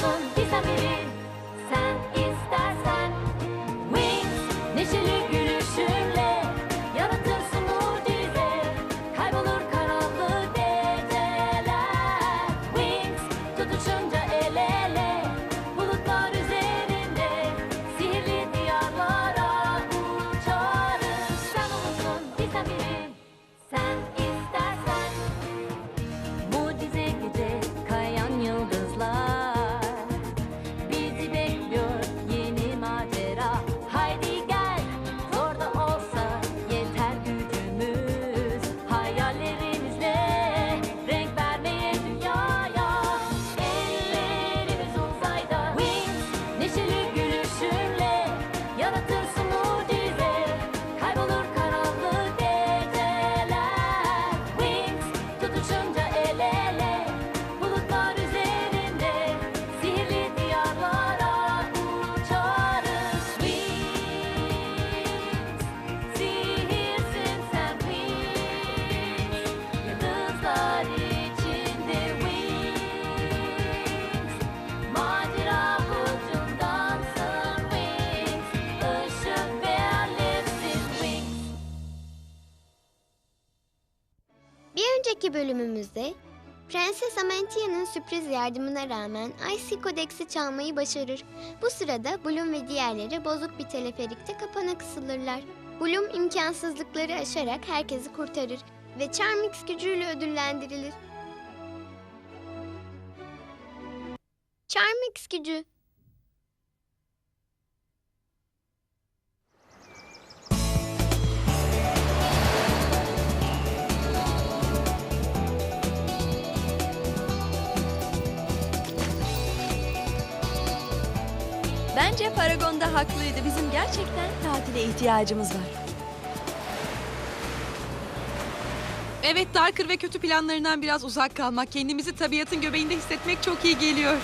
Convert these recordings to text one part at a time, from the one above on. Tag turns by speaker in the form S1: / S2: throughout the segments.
S1: son
S2: mis amigos. Bölümümüzde Prenses Amentia'nın sürpriz yardımına rağmen Icy Kodex'i çalmayı başarır. Bu sırada Bloom ve diğerleri bozuk bir teleferikte kapana kısılırlar. Bloom imkansızlıkları aşarak herkesi kurtarır ve Charmix gücüyle ödüllendirilir. Charmix gücü
S3: Bence Paragon da haklıydı. Bizim gerçekten tatile ihtiyacımız var.
S4: Evet Darker ve kötü planlarından biraz uzak kalmak, kendimizi tabiatın göbeğinde hissetmek çok iyi geliyor.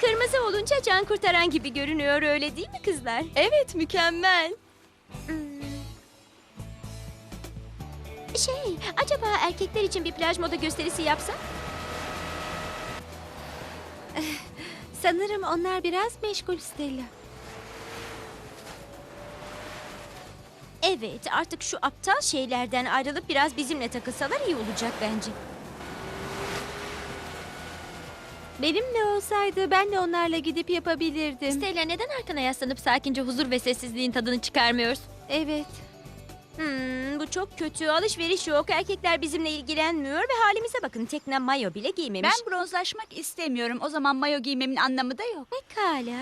S5: Kırmızı olunca can kurtaran gibi görünüyor öyle değil mi kızlar?
S3: Evet, mükemmel.
S5: Şey, acaba erkekler için bir plaj moda gösterisi yapsak?
S3: Sanırım onlar biraz meşgul Stella.
S5: Evet, artık şu aptal şeylerden ayrılıp biraz bizimle takılsalar iyi olacak bence.
S3: Benimle olsaydı ben de onlarla gidip yapabilirdim.
S5: Stella neden arkana yaslanıp sakince huzur ve sessizliğin tadını çıkarmıyoruz?
S3: Evet.
S5: Hmm, bu çok kötü. Alışveriş yok. Erkekler bizimle ilgilenmiyor ve halimize bakın. Tekne mayo bile giymemiş.
S6: Ben bronzlaşmak istemiyorum. O zaman mayo giymemin anlamı da yok.
S5: Pekala.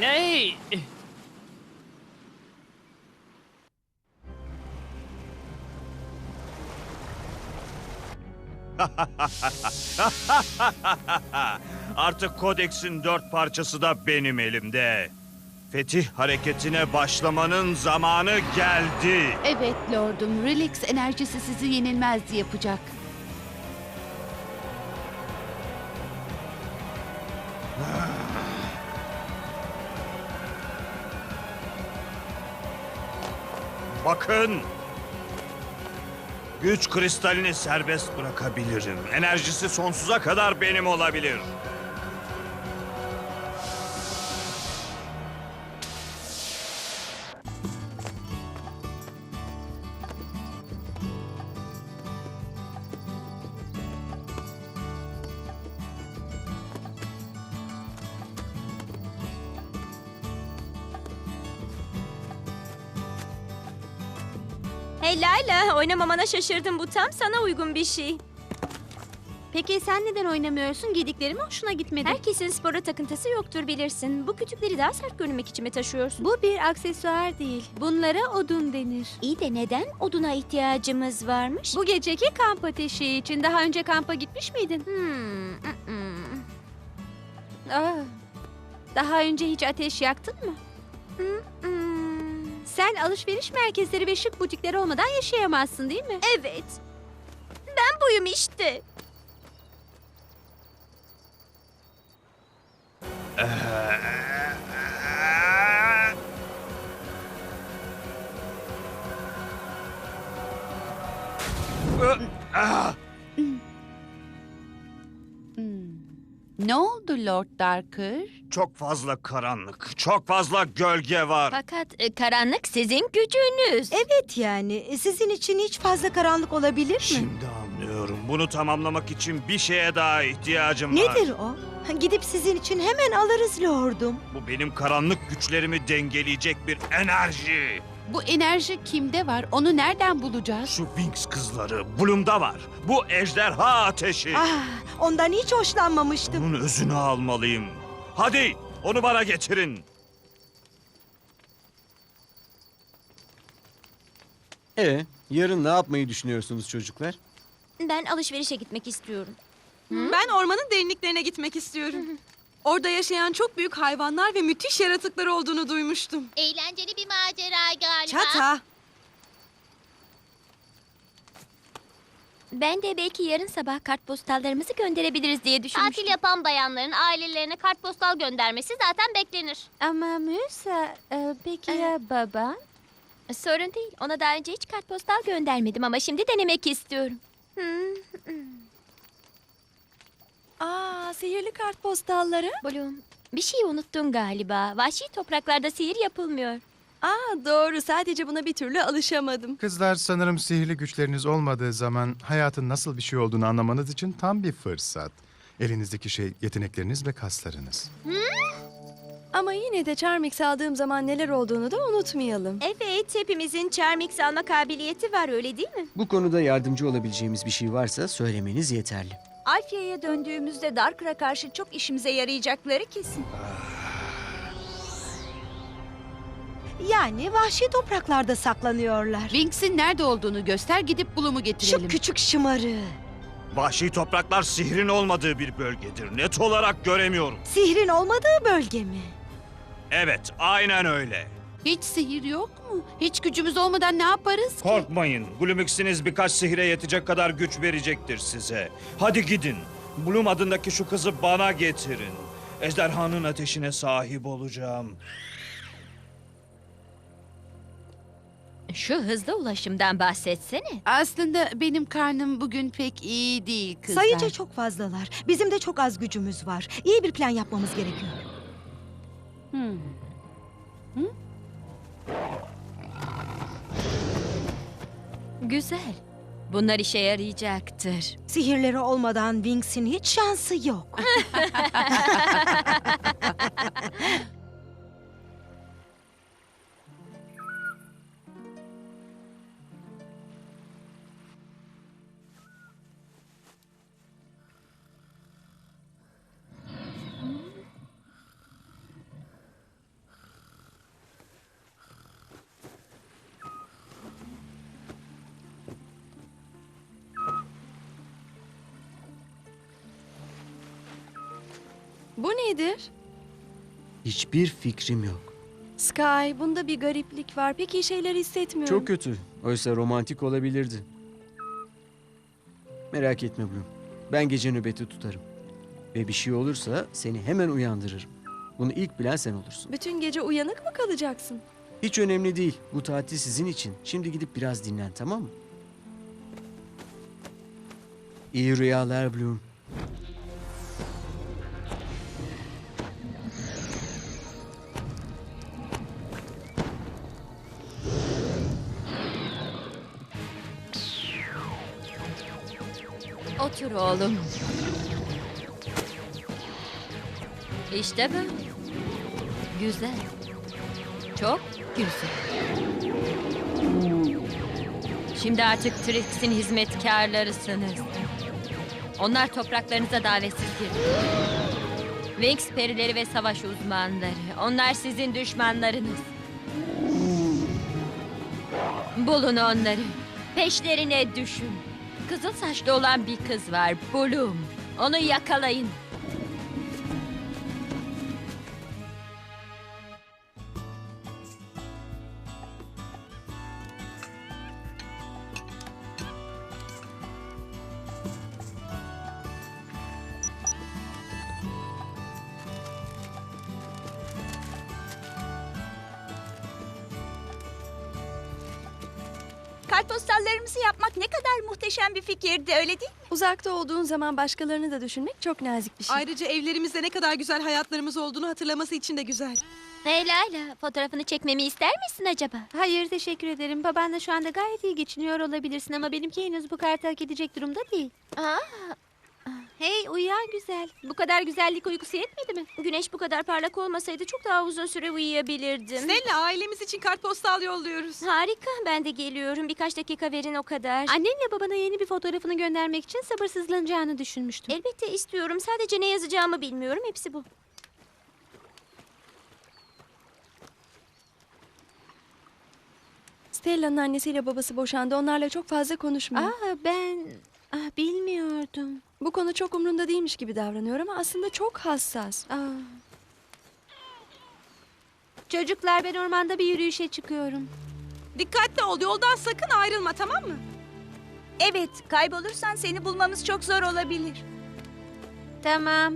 S7: Hey!
S8: Artık kodeksin dört parçası da benim elimde. Fetih hareketine başlamanın zamanı geldi.
S6: Evet lordum. Relax enerjisi sizi yenilmez yapacak.
S8: Bakın. Güç kristalini serbest bırakabilirim. Enerjisi sonsuza kadar benim olabilir.
S5: Oynamamana şaşırdım. Bu tam sana uygun bir şey.
S3: Peki sen neden oynamıyorsun? Giydiklerimi hoşuna gitmedi.
S5: Herkesin spora takıntısı yoktur bilirsin. Bu kütükleri daha sert görünmek için mi taşıyorsun?
S3: Bu bir aksesuar değil. Bunlara odun denir.
S5: İyi de neden oduna ihtiyacımız varmış?
S3: Bu geceki kamp ateşi için daha önce kampa gitmiş miydin?
S5: Hmm, mm, mm.
S3: Aa, daha önce hiç ateş yaktın mı?
S5: Hmm.
S3: Sen alışveriş merkezleri ve şık butikleri olmadan yaşayamazsın değil mi?
S5: Evet. Ben buyum işte. Ah!
S6: Oldu Lord Darker?
S8: Çok fazla karanlık, çok fazla gölge var.
S9: Fakat e, karanlık sizin gücünüz.
S10: Evet yani e, sizin için hiç fazla karanlık olabilir mi?
S8: Şimdi anlıyorum. Bunu tamamlamak için bir şeye daha ihtiyacım var.
S10: Nedir o? Gidip sizin için hemen alırız lordum.
S8: Bu benim karanlık güçlerimi dengeleyecek bir enerji.
S6: Bu enerji kimde var? Onu nereden bulacağız?
S8: Şu Winx kızları Bloom'da var. Bu ejderha ateşi.
S10: Ah, ondan hiç hoşlanmamıştım.
S8: Bunun özünü almalıyım. Hadi onu bana getirin.
S11: E, yarın ne yapmayı düşünüyorsunuz çocuklar?
S9: Ben alışverişe gitmek istiyorum.
S4: Ben ormanın derinliklerine gitmek istiyorum. Orada yaşayan çok büyük hayvanlar ve müthiş yaratıklar olduğunu duymuştum.
S5: Eğlenceli bir macera galiba.
S10: Çata.
S9: Ben de belki yarın sabah kartpostallarımızı gönderebiliriz diye düşünmüştüm.
S5: Tatil yapan bayanların ailelerine kartpostal göndermesi zaten beklenir.
S3: Ama Musa, e, peki ya baban?
S9: Sorun değil. Ona daha önce hiç kartpostal göndermedim ama şimdi denemek istiyorum.
S3: Aa, sihirli kartpostalları.
S9: Bloom, bir şey unuttun galiba. Vahşi topraklarda sihir yapılmıyor.
S3: Aa, doğru. Sadece buna bir türlü alışamadım.
S12: Kızlar sanırım sihirli güçleriniz olmadığı zaman hayatın nasıl bir şey olduğunu anlamanız için tam bir fırsat. Elinizdeki şey yetenekleriniz ve kaslarınız.
S3: Ama yine de Charmix aldığım zaman neler olduğunu da unutmayalım.
S9: Evet, hepimizin Charmix alma kabiliyeti var öyle değil mi?
S11: Bu konuda yardımcı olabileceğimiz bir şey varsa söylemeniz yeterli.
S3: Alfia'ya döndüğümüzde Darker'a karşı çok işimize yarayacakları kesin.
S10: Yani vahşi topraklarda saklanıyorlar.
S6: Winx'in nerede olduğunu göster gidip Bloom'u getirelim.
S10: Şu küçük şımarı.
S8: Vahşi topraklar sihrin olmadığı bir bölgedir. Net olarak göremiyorum.
S10: Sihrin olmadığı bölge mi?
S8: Evet, aynen öyle.
S6: Hiç sihir yok mu? Hiç gücümüz olmadan ne yaparız ki?
S8: Korkmayın. Gloomix'iniz birkaç sihire yetecek kadar güç verecektir size. Hadi gidin. Bloom adındaki şu kızı bana getirin. Ejderhanın ateşine sahip olacağım.
S9: Şu hızlı ulaşımdan bahsetsene.
S6: Aslında benim karnım bugün pek iyi değil kızlar.
S10: Sayıca çok fazlalar. Bizim de çok az gücümüz var. İyi bir plan yapmamız gerekiyor.
S6: Hmm.
S9: Güzel. Bunlar işe yarayacaktır.
S10: Sihirleri olmadan Winx'in hiç şansı yok.
S3: Bu nedir?
S11: Hiçbir fikrim yok.
S3: Sky, bunda bir gariplik var. Pek iyi şeyler hissetmiyorum.
S11: Çok kötü. Oysa romantik olabilirdi. Merak etme Bloom. Ben gece nöbeti tutarım. Ve bir şey olursa seni hemen uyandırırım. Bunu ilk bilen sen olursun.
S3: Bütün gece uyanık mı kalacaksın?
S11: Hiç önemli değil. Bu tatil sizin için. Şimdi gidip biraz dinlen tamam mı? İyi rüyalar Bloom.
S9: Oğlum. İşte böyle. Güzel. Çok güzel. Şimdi artık Trix'in hizmetkarlarısınız. Onlar topraklarınıza davetsiz girdi. Winx perileri ve savaş uzmanları. Onlar sizin düşmanlarınız. Bulun onları. Peşlerine düşün. Kızıl saçlı olan bir kız var. Bloom. Onu yakalayın.
S13: Muhteşem bir fikirdi öyle değil mi?
S3: Uzakta olduğun zaman başkalarını da düşünmek çok nazik bir şey.
S4: Ayrıca evlerimizde ne kadar güzel hayatlarımız olduğunu hatırlaması için de güzel.
S5: Hey Layla, fotoğrafını çekmemi ister misin acaba?
S3: Hayır teşekkür ederim. Babanla şu anda gayet iyi geçiniyor olabilirsin ama benimki henüz bu kartı hak edecek durumda değil.
S5: Aa,
S3: Hey uyuyan güzel. Bu kadar güzellik uykusu yetmedi mi?
S5: güneş bu kadar parlak olmasaydı çok daha uzun süre uyuyabilirdim.
S4: Stella ailemiz için kartpostal yolluyoruz.
S5: Harika, ben de geliyorum. Birkaç dakika verin o kadar.
S3: Annenle babana yeni bir fotoğrafını göndermek için sabırsızlanacağını düşünmüştüm.
S5: Elbette istiyorum. Sadece ne yazacağımı bilmiyorum. Hepsi bu.
S3: Stella'nın annesiyle babası boşandı. Onlarla çok fazla konuşmuyor. Aa ben ah, bilmiyordum. Bu konu çok umrunda değilmiş gibi davranıyor ama aslında çok hassas. Aa. Çocuklar ben ormanda bir yürüyüşe çıkıyorum.
S4: Dikkatli ol yoldan sakın ayrılma tamam mı?
S13: Evet, kaybolursan seni bulmamız çok zor olabilir.
S3: Tamam.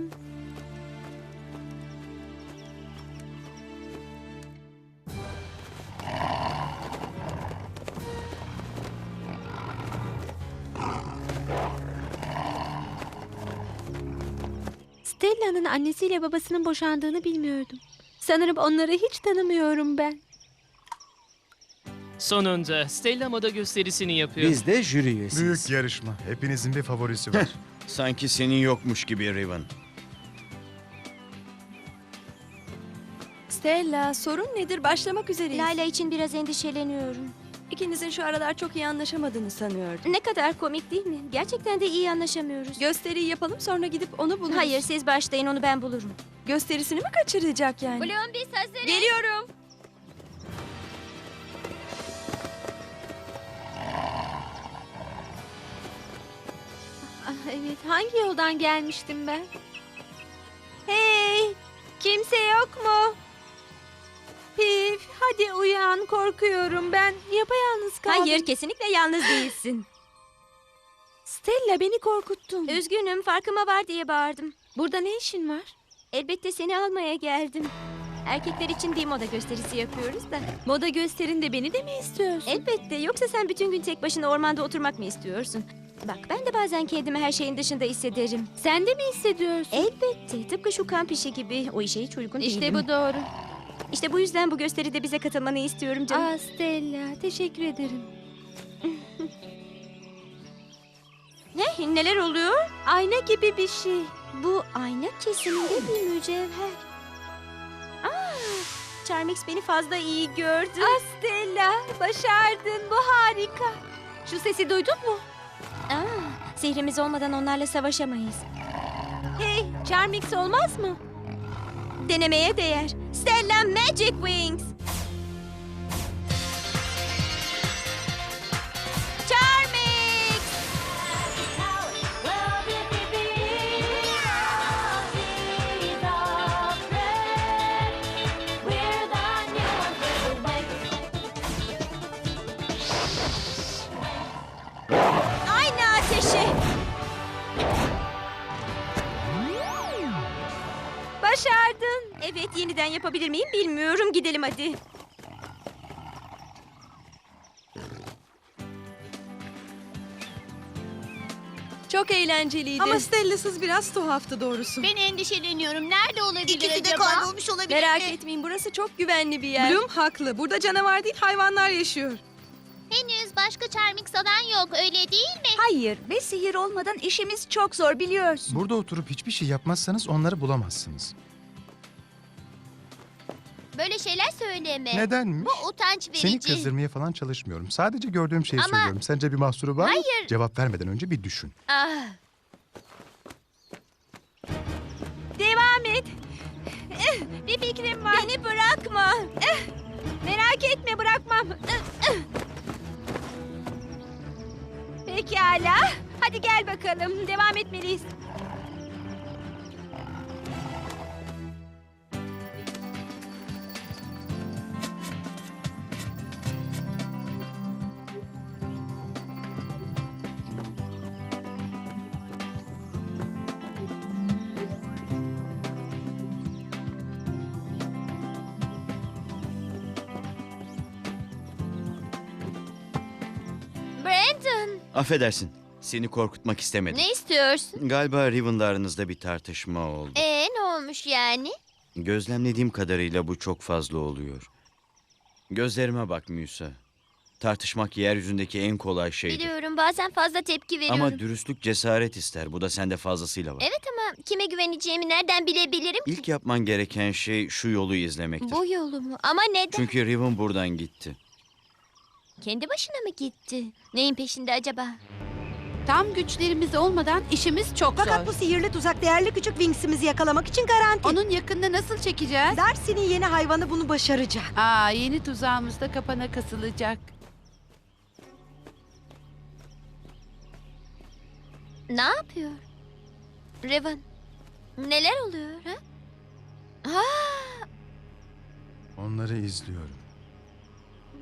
S3: Stella'nın annesiyle babasının boşandığını bilmiyordum. Sanırım onları hiç tanımıyorum ben.
S7: Sonunda Stella moda gösterisini yapıyor.
S11: Biz de jüri üyesiyiz.
S12: Büyük yarışma. Hepinizin bir favorisi var.
S14: Sanki senin yokmuş gibi Riven.
S3: Stella sorun nedir? Başlamak üzereyiz.
S5: Layla için biraz endişeleniyorum.
S3: İkinizin şu aralar çok iyi anlaşamadığını sanıyordum.
S5: Ne kadar komik değil mi? Gerçekten de iyi anlaşamıyoruz.
S3: Gösteriyi yapalım sonra gidip onu buluruz.
S5: Hayır, siz başlayın. Onu ben bulurum.
S3: Gösterisini mi kaçıracak yani?
S5: Bloom biz hazırız.
S3: Geliyorum. Ah, evet, hangi yoldan gelmiştim ben? Hey, kimse yok mu? Pif, hadi uyan, korkuyorum ben. Yapayalnız kaldım.
S5: Hayır, kesinlikle yalnız değilsin.
S3: Stella beni korkuttun.
S5: Üzgünüm, farkıma var diye bağırdım.
S3: Burada ne işin var?
S5: Elbette seni almaya geldim. Erkekler için bir moda gösterisi yapıyoruz da.
S3: Moda gösterinde beni de mi istiyorsun?
S5: Elbette, yoksa sen bütün gün tek başına ormanda oturmak mı istiyorsun? Bak ben de bazen kendimi her şeyin dışında hissederim.
S3: Sen de mi hissediyorsun?
S5: Elbette, tıpkı şu kamp işi gibi. O işe hiç uygun
S3: işte
S5: değilim.
S3: bu doğru.
S5: İşte bu yüzden bu gösteride bize katılmanı istiyorum canım.
S3: Aa Stella, teşekkür ederim.
S5: Ne? Neler oluyor?
S3: Ayna gibi bir şey.
S5: Bu ayna kesinlikle bir mücevher. Aa, Charmix beni fazla iyi gördü.
S3: Ah Stella, başardın. Bu harika. Şu sesi duydun mu?
S5: Aa, zehrimiz olmadan onlarla savaşamayız.
S3: Hey, Charmix olmaz mı?
S5: Denemeye değer. Stella Magic Wings. Evet yeniden yapabilir miyim bilmiyorum. Gidelim hadi.
S3: Çok eğlenceliydi.
S4: Ama Stella'sız biraz tuhaftı doğrusu.
S5: Ben endişeleniyorum. Nerede olabilir
S13: İkisi de kaybolmuş olabilir
S3: Merak
S13: mi?
S3: etmeyin, burası çok güvenli bir yer.
S4: Bloom haklı. Burada canavar değil hayvanlar yaşıyor.
S5: Henüz başka Charmix alan yok öyle değil mi?
S13: Hayır ve sihir olmadan işimiz çok zor biliyorsun.
S12: Burada oturup hiçbir şey yapmazsanız onları bulamazsınız.
S5: Böyle şeyler söyleme.
S12: Nedenmiş?
S5: Bu utanç verici.
S12: Seni kızdırmaya falan çalışmıyorum. Sadece gördüğüm şeyi
S5: Ama-
S12: söylüyorum. Sence bir mahsuru var mı?
S5: Hayır.
S12: Cevap vermeden önce bir düşün.
S5: Ah.
S3: Devam et. Eh, Bir fikrim var.
S5: Beni bırakma.
S3: Merak etme, bırakmam. Pekala. Hadi gel bakalım. Devam etmeliyiz.
S14: Affedersin. Seni korkutmak istemedim.
S9: ne istiyorsun?
S14: Galiba Riven'la aranızda bir tartışma oldu.
S9: Ee, ne olmuş yani?
S14: Gözlemlediğim kadarıyla bu çok fazla oluyor. Gözlerime bak Musa. Tartışmak yeryüzündeki en kolay şeydir.
S9: Biliyorum bazen fazla tepki veriyorum.
S14: Ama dürüstlük cesaret ister. Bu da sende fazlasıyla var.
S9: Evet ama kime güveneceğimi nereden bilebilirim ki?
S14: İlk yapman gereken şey şu yolu izlemektir.
S9: Bu yolu mu? Ama neden?
S14: Çünkü Riven buradan gitti.
S9: Kendi başına mı gitti? Neyin peşinde acaba?
S6: Tam güçlerimiz olmadan işimiz çok
S10: Fakat
S6: zor.
S10: bu sihirli tuzak değerli küçük Wings'imizi yakalamak için garanti.
S6: Onun yakında nasıl çekeceğiz?
S10: Darcy'nin yeni hayvanı bunu başaracak.
S6: Aa, yeni tuzağımız da kapana kasılacak.
S9: Ne yapıyor? Revan, neler oluyor ha? Ha,
S12: Onları izliyorum.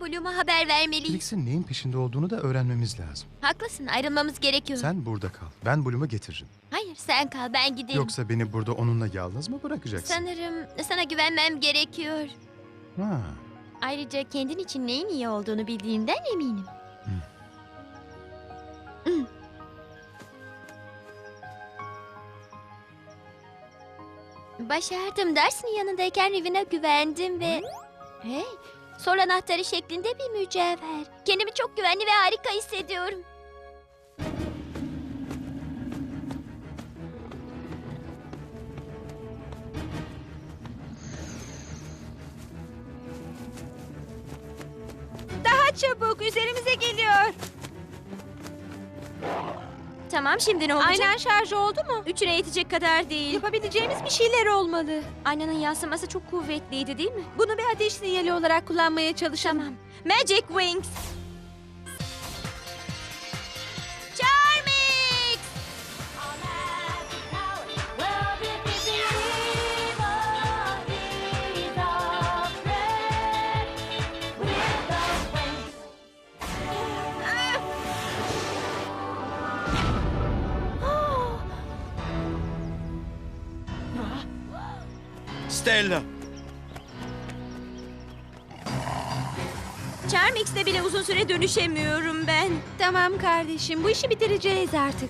S9: Bloom'a haber vermeliyim.
S12: Felix'in neyin peşinde olduğunu da öğrenmemiz lazım.
S9: Haklısın, ayrılmamız gerekiyor.
S12: Sen burada kal. Ben Bloom'u getiririm.
S9: Hayır, sen kal, ben giderim.
S12: Yoksa beni burada onunla yalnız mı bırakacaksın?
S9: Sanırım sana güvenmem gerekiyor.
S12: Ha.
S9: Ayrıca kendin için neyin iyi olduğunu bildiğinden eminim. Başardım. Dersinin yanındayken Riven'a güvendim ve... Hey, sol anahtarı şeklinde bir mücevher. Kendimi çok güvenli ve harika hissediyorum.
S5: Daha çabuk üzerimize geliyor. Tamam şimdi ne olacak? Aynen şarj oldu mu? Üçüne yetecek kadar değil. Yapabileceğimiz bir şeyler olmalı. Aynanın yansıması çok kuvvetliydi değil mi? Bunu bir ateş sinyali olarak kullanmaya çalışalım. Tamam. Magic Wings.
S14: Stella!
S5: Charmix'le bile uzun süre dönüşemiyorum ben. Tamam kardeşim, bu işi bitireceğiz artık.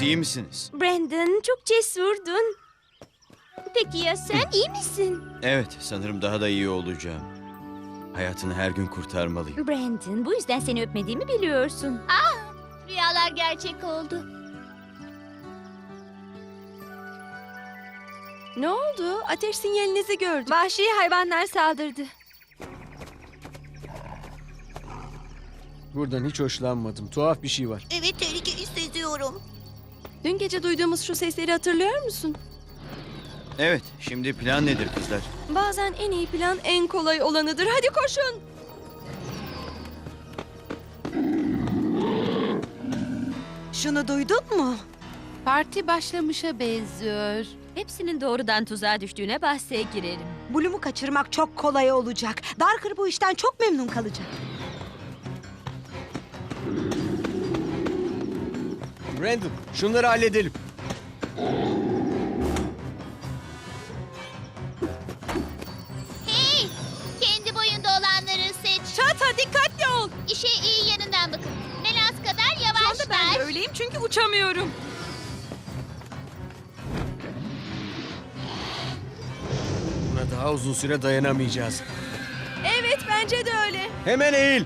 S14: Siz iyi misiniz?
S5: Brandon çok cesurdun. Peki ya sen iyi misin?
S14: Evet, sanırım daha da iyi olacağım. Hayatını her gün kurtarmalıyım.
S5: Brandon, bu yüzden seni öpmediğimi biliyorsun.
S9: Rüyalar gerçek oldu.
S3: Ne oldu? Ateş sinyalinizi gördüm. Vahşi hayvanlar saldırdı.
S11: Buradan hiç hoşlanmadım. Tuhaf bir şey var.
S13: Evet tehlike hissediyorum.
S3: Dün gece duyduğumuz şu sesleri hatırlıyor musun?
S14: Evet, şimdi plan nedir kızlar?
S3: Bazen en iyi plan en kolay olanıdır. Hadi koşun.
S10: Şunu duydun mu?
S6: Parti başlamışa benziyor.
S9: Hepsinin doğrudan tuzağa düştüğüne bahse girerim.
S10: Bloom'u kaçırmak çok kolay olacak. Darker bu işten çok memnun kalacak.
S11: Brandon, şunları halledelim.
S2: Hey! Kendi boyunda olanları seç.
S4: Çata dikkatli ol.
S2: İşe iyi yanından bakın. Melas kadar
S4: Şu
S2: yavaş
S4: anda ben de öyleyim çünkü uçamıyorum.
S11: Buna daha uzun süre dayanamayacağız.
S3: Evet bence de öyle.
S11: Hemen eğil.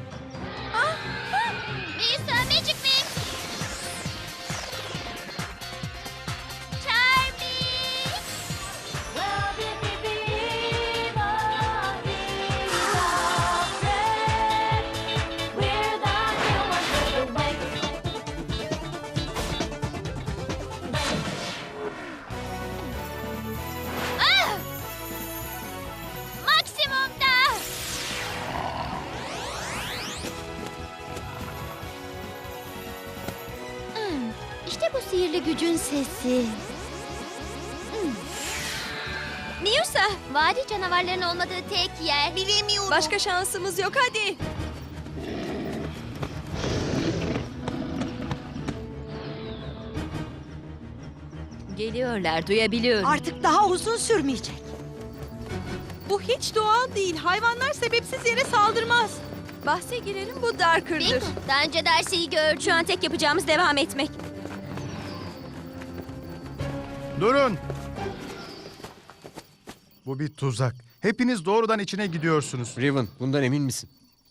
S2: Hmm.
S5: Miusa!
S9: Vadi canavarların olmadığı tek yer.
S15: Bilemiyorum.
S16: Başka şansımız yok hadi.
S5: Geliyorlar duyabiliyorum.
S10: Artık daha uzun sürmeyecek.
S4: Bu hiç doğal değil. Hayvanlar sebepsiz yere saldırmaz.
S16: Bahse girelim bu Darker'dır.
S9: Bingo. Daha önce Darcy'yi gördüm.
S5: Şu an tek yapacağımız devam etmek.
S12: Durun! Bu bir tuzak. Hepiniz doğrudan içine gidiyorsunuz.
S11: Riven bundan emin misin?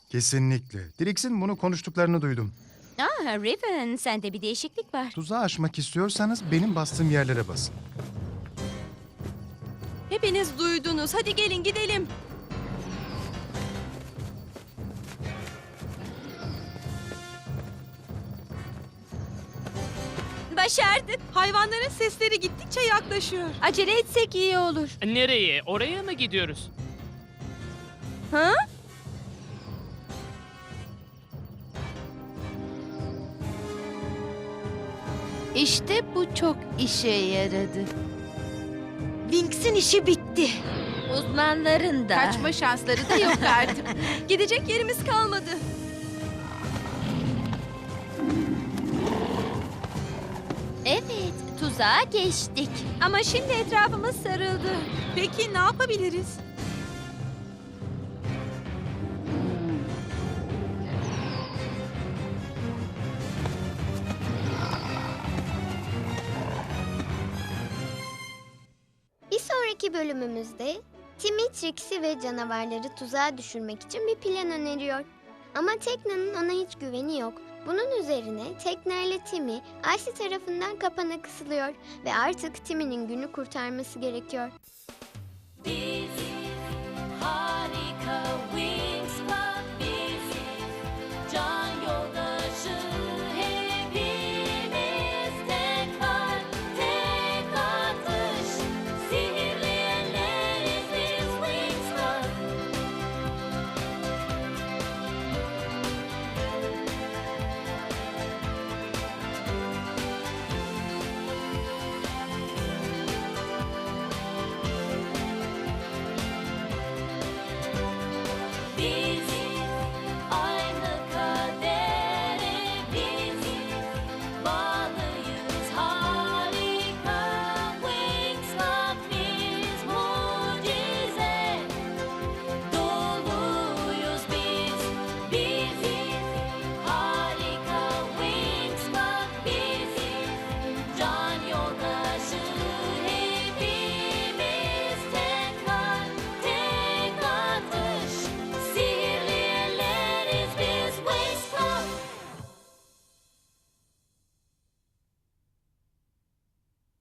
S12: Kesinlikle. Drix'in bunu konuştuklarını duydum.
S5: Aa Riven sende bir değişiklik var.
S12: Tuzağı aşmak istiyorsanız benim bastığım yerlere basın.
S16: Hepiniz duydunuz. Hadi gelin gidelim.
S5: Başardık.
S4: Hayvanların sesleri gittikçe yaklaşıyor.
S5: Acele etsek iyi olur.
S7: Nereye? Oraya mı gidiyoruz?
S5: Ha?
S6: İşte bu çok işe yaradı.
S10: Winx'in işi bitti.
S5: Uzmanların da.
S6: Kaçma şansları da yok artık.
S16: Gidecek yerimiz kalmadı.
S9: Tuzağa geçtik.
S5: Ama şimdi etrafımız sarıldı.
S4: Peki ne yapabiliriz?
S17: Bir sonraki bölümümüzde Timmy, Trixie ve canavarları tuzağa düşürmek için bir plan öneriyor. Ama Tekna'nın ona hiç güveni yok. Bunun üzerine Tekna ile Timmy Icy tarafından kapana kısılıyor ve artık Timmy'nin günü kurtarması gerekiyor.
S9: Bir